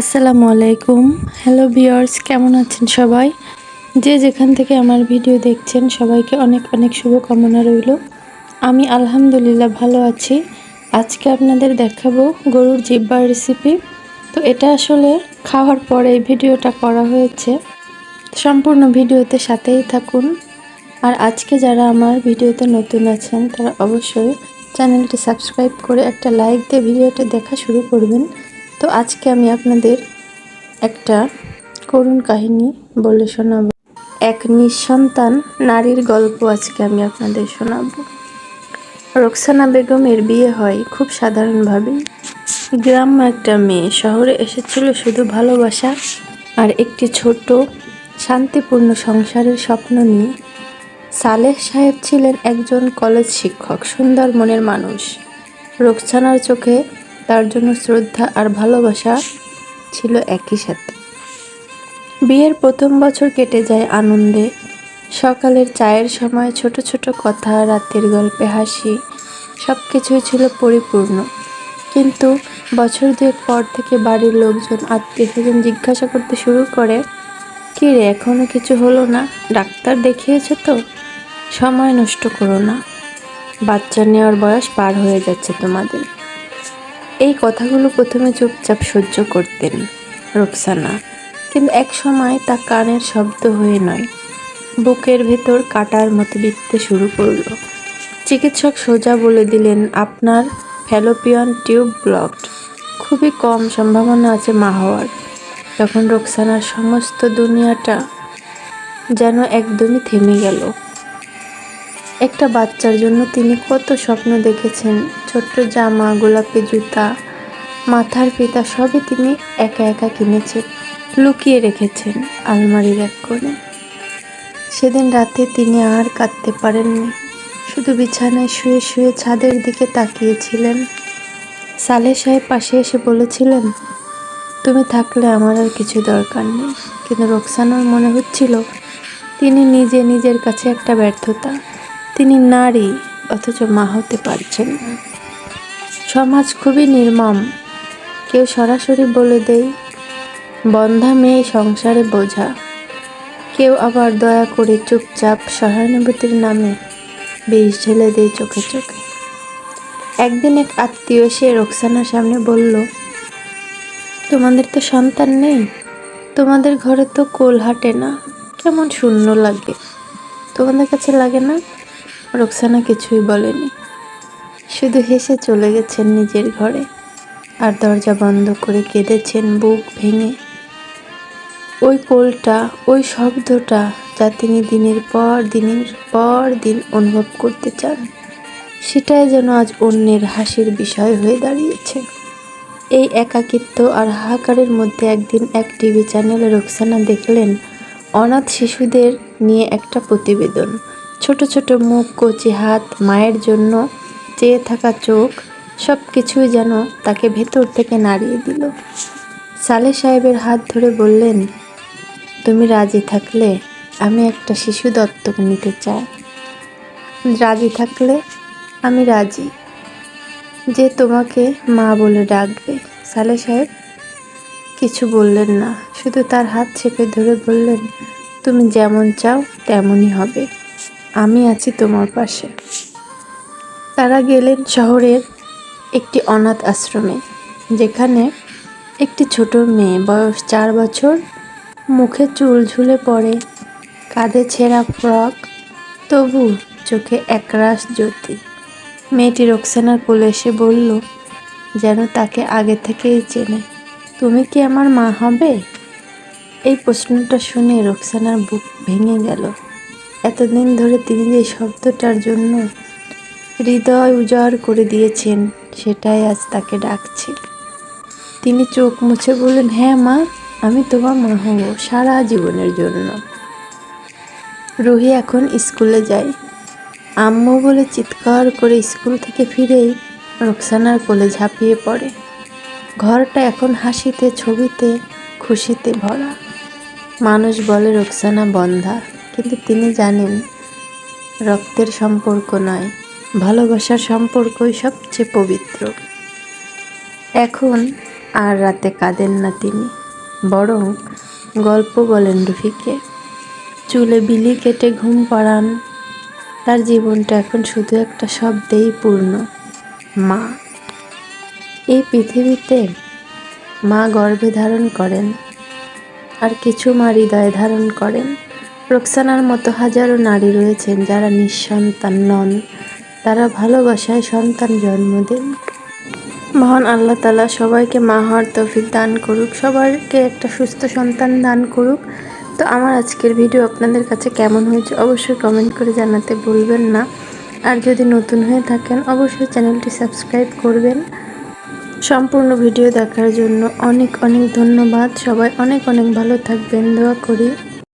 আসসালামু আলাইকুম। Hello viewers কেমন আছেন সবাই? যে যেখান থেকে আমার ভিডিও দেখছেন, সবাইকে অনেক অনেক শুভকামনা রইল। আমি আলহামদুলিল্লাহ ভালো আছি। আজকে আপনাদের দেখাবো গরুর জিব্বার রেসিপি তো এটা আসলে খাওয়ার পরে এই ভিডিওটা করা হয়েছে। সম্পূর্ণ ভিডিওতে সাথেই থাকুন। আর আজকে যারা আমার ভিডিওতে নতুন আছেন, তারা অবশ্যই চ্যানেলটি সাবস্ক্রাইব করে একটা লাইক দিয়ে ভিডিওটা দেখা শুরু করবেন। তো আজকে আমি আপনাদের একটা করুণ কাহিনী বলে শোনাবো। এক নিঃসন্তান নারীর গল্প আজকে আমি আপনাদের শোনাবো। রোকসানা বেগমের বিয়ে হয় খুব সাধারণভাবে। গ্রাম একটা মেয়ে শহরে এসেছিল শুধু ভালোবাসা আর একটি ছোট, শান্তিপূর্ণ সংসারের স্বপ্ন নিয়ে। সালেহ সাহেব ছিলেন একজন কলেজ শিক্ষক, সুন্দর মনের মানুষ। রোকসানার চোখে তার জন্য শ্রদ্ধা আর ভালোবাসা ছিল একই সাথে। বিয়ের প্রথম বছর কেটে যায় আনন্দে। সকালের চায়ের সময় ছোট ছোট কথা, রাতের গল্পে হাসি সব কিছুই ছিল পরিপূর্ণ। কিন্তু বছর দুয়েক পর থেকে বাড়ির লোকজন, আত্মীয় স্বজন জিজ্ঞাসা করতে শুরু করে, কী রে এখনও কিছু হলো না? ডাক্তার দেখিয়েছে তো? সময় নষ্ট করো না। বাচ্চা নেওয়ার বয়স পার হয়ে যাচ্ছে তোমাদের। এই কথাগুলো প্রথমে চুপচাপ সহ্য করতেন রোকসানা। কিন্তু এক সময় তা কানের শব্দ হয়ে নয়। বুকের ভেতর কাটার মতো বিকতে শুরু করল। চিকিৎসক সোজা বলে দিলেন, আপনার ফ্যালোপিয়ান টিউব ব্লকড। খুবই কম সম্ভাবনা আছে মা হওয়ার। তখন রোকসানার সমস্ত দুনিয়াটা যেন একদমই থেমে গেল। একটা বাচ্চার জন্য তিনি কত স্বপ্ন দেখেছেন। ছোট্ট জামা, গোলাপি জুতা, মাথার ফিতা সবই তিনি একা একা কিনেছেন লুকিয়ে রেখেছেন আলমারির এক করে সেদিন রাতে তিনি আর কাঁদতে পারেননি, শুধু বিছানায় শুয়ে শুয়ে ছাদের দিকে তাকিয়েছিলেন। সালে সাহেব পাশে এসে বলেছিলেন, তুমি থাকলে আমার আর কিছু দরকার নেই। কিন্তু রোকসানোর মনে হচ্ছিল, তিনি নিজে নিজের কাছে একটা ব্যর্থতা। তিনি নারী, অথচ মা হতে পারছেন না। সমাজ খুবই নির্মম। কেউ সরাসরি বলে দেয়, বন্ধা মেয়ে সংসারে বোঝা। কেউ আবার দয়া করে চুপচাপ সহানুভূতির নামে বিষ ঢেলে দেয় চোখে চোখে। একদিন এক আত্মীয় এসে রোকসানার সামনে বলল, তোমাদের তো সন্তান নেই, তোমাদের ঘরে তো কোল হাঁটে না। কেমন শূন্য লাগে। তোমাদের কাছে লাগে না? রোকসানা কিছুই বলেনি। শুধু হেসে চলে গেছেন নিজের ঘরে। আর দরজা বন্ধ করে কেঁদেছেন বুক ভেঙে। ওই কোলটা, ওই শব্দটা যা তিনি দিনের পর দিনের পর দিন অনুভব করতে চান, সেটাই যেন আজ অন্যের হাসির বিষয় হয়ে দাঁড়িয়েছে। এই একাকিত্ব আর হাহাকারের মধ্যে একদিন এক টিভি চ্যানেলে রোকসানা দেখলেন অনাথ শিশুদের নিয়ে একটা প্রতিবেদন। ছোট ছোট মুখ, কচি হাত, মায়ের জন্য চেয়ে থাকা চোখ সব কিছুই যেন তাকে ভেতর থেকে নাড়িয়ে দিল। সালে সাহেবের হাত ধরে বললেন, তুমি রাজি থাকলে আমি একটা শিশু দত্তক নিতে চাই। রাজি থাকলে আমি রাজি। যে তোমাকে মা বলে ডাকবে। সালে সাহেব কিছু বললেন না, শুধু তার হাত চেপে ধরে বললেন, তুমি যেমন চাও তেমনই হবে। আমি আছি তোমার পাশে। তারা গেলেন শহরের একটি অনাথ আশ্রমে, যেখানে একটি ছোট মেয়ে বয়স চার বছর, মুখে চুল ঝুলে পড়ে, কাঁধে ছেঁড়া ফ্রক, তবু চোখে একরাশ জ্যোতি। মেয়েটি রোকসানার কোলে এসে বলল, যেন তাকে আগে থেকেই চেনে। তুমি কি আমার মা হবে? এই প্রশ্নটা শুনে রোকসানার বুক ভেঙে গেল। এতদিন ধরে তিনি যে শব্দটার জন্য হৃদয় উজাড় করে দিয়েছেন, সেটাই আজ তাকে ডাকছে। তিনি চোখ মুছে বললেন হ্যাঁ মা, আমি তোমার মা হব সারা জীবনের জন্য। রুহি এখন স্কুলে যায়। আম্মু বলে চিৎকার করে স্কুল থেকে ফিরেই রোকসানার কোলে ঝাঁপিয়ে পড়ে। ঘরটা এখন হাসিতে, ছবিতে, খুশিতে ভরা। মানুষ বলে, রোকসানা বন্ধা। কিন্তু তিনি জানেন, রক্তের সম্পর্ক নয়, ভালোবাসার সম্পর্কই সবচেয়ে পবিত্র। এখন আর রাতে কাঁদেন না তিনি, বরং গল্প বলেন রফিকে চুলে বিলি কেটে ঘুম পাড়ান, তার জীবনটা এখন শুধু একটা শব্দেই পূর্ণ, মা। এই পৃথিবীতে মা গর্ভে ধারণ করেন, আর কিছু মা হৃদয়ে ধারণ করেন। রোকসানার মতো হাজারো নারী রয়েছেন যারা নিঃসন্তান নন। তারা ভালোবাসায় সন্তান জন্ম দেন। মহান আল্লাহ তালা সবাইকে মা হওয়ার তৌফিক দান করুক, সবাইকে একটা সুস্থ সন্তান দান করুক। তো আমার আজকের ভিডিও আপনাদের কাছে কেমন হয়েছে অবশ্যই কমেন্ট করে জানাতে ভুলবেন না। আর যদি নতুন হয়ে থাকেন, অবশ্যই চ্যানেলটি সাবস্ক্রাইব করবেন। সম্পূর্ণ ভিডিও দেখার জন্য অনেক অনেক ধন্যবাদ। সবাই অনেক অনেক ভালো থাকবেন, দোয়া করি।